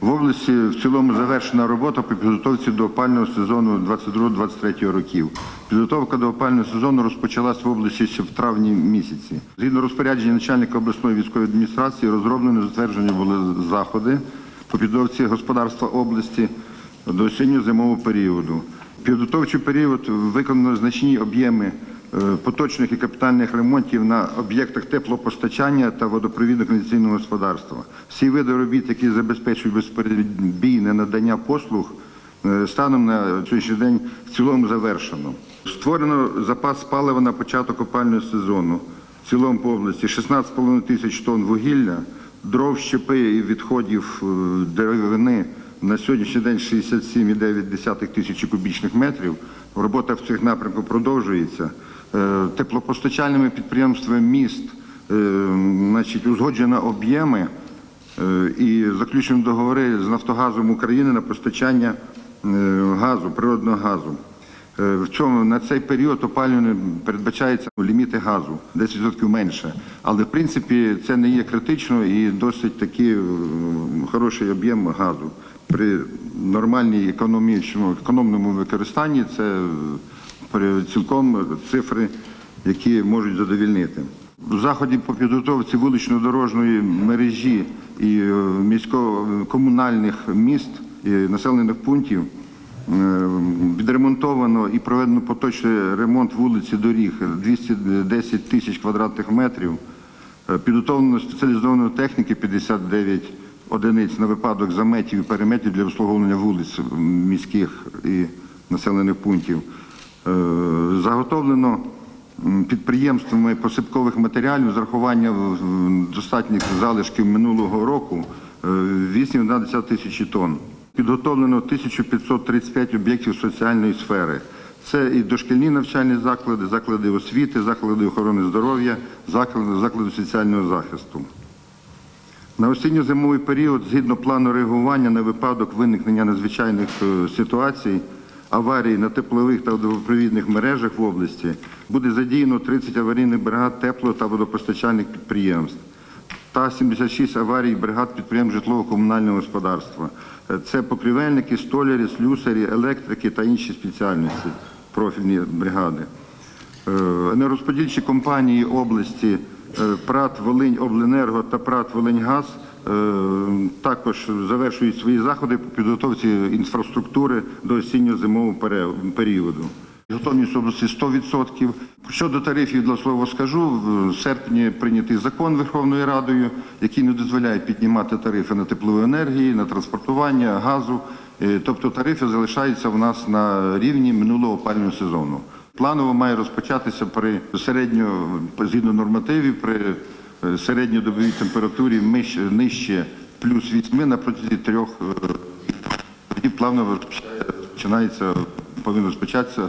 В області в цілому завершена робота по підготовці до опального сезону 22-23 років. Підготовка до опального сезону розпочалась в області ще в травні місяці. Згідно розпорядження начальника обласної військової адміністрації, розроблені затверджені були заходи по підготовці господарства області до осінньо-зимового періоду. Підготовчий період виконано значні об'єми поточних і капітальних ремонтів на об'єктах теплопостачання та водопровідно-каналізаційного господарства. Всі види робіт, які забезпечують безперебійне надання послуг, е, станом на сьогоднішній день в цілому завершено. Створено запас палива на початок опального сезону. В цілому по області 16,5 тисяч тонн вугілля, дров, щепи і відходів е, деревини на сьогоднішній день 67,9 тисячі кубічних метрів. Робота в цих напрямках продовжується. Е, Теплопостачальними підприємствами міст е, значить, узгоджено об'єми е, і заключено договори з Нафтогазом України на постачання газу, природного газу. В цьому на цей період опалювання передбачається ліміти газу 10% менше. Але в принципі це не є критично і досить такий хороший об'єм газу. При нормальній економічному економному використанні це цілком цифри, які можуть задовільнити. В заході по підготовці вулично-дорожньої мережі і е, місько-комунальних міст і населених пунктів Е, Відремонтовано і проведено поточний ремонт вулиці доріг 210 тисяч квадратних метрів. Е, Підготовлено спеціалізованої техніки 59 одиниць на випадок заметів і переметів для обслуговування вулиць міських і населених пунктів. Е, Заготовлено підприємствами посипкових матеріалів з рахуванням достатніх залишків минулого року е, 8,1 тисячі тонн. Підготовлено 1535 об'єктів соціальної сфери. Це і дошкільні навчальні заклади, заклади освіти, заклади охорони здоров'я, заклади, заклади соціального захисту. На осінньо-зимовий період, згідно плану реагування на випадок виникнення надзвичайних е, ситуацій, аварій на теплових та водопровідних мережах в області, буде задіяно 30 аварійних бригад тепло- та водопостачальних підприємств та 76 аварій бригад підприємств житлово-комунального господарства. Е, Це покрівельники, столярі, слюсарі, електрики та інші спеціальності, профільні бригади. Е, Енергорозподільчі компанії області е, ПРАТ Волинь Обленерго та ПРАТ Волиньгаз е, також завершують свої заходи по підготовці інфраструктури до осінньо-зимового періоду. Готовність області 100%. Щодо тарифів, для слова скажу, в серпні прийнятий закон Верховною Радою, який не дозволяє піднімати тарифи на теплову енергію, на транспортування, газу. Е, Тобто тарифи залишаються в нас на рівні минулого опалювального сезону. Планово має розпочатися при середньо, згідно нормативів, при е, середньодобовій температурі нижче плюс 8 на протязі трьох е, тоді плавно розпочинається, повинно розпочатися.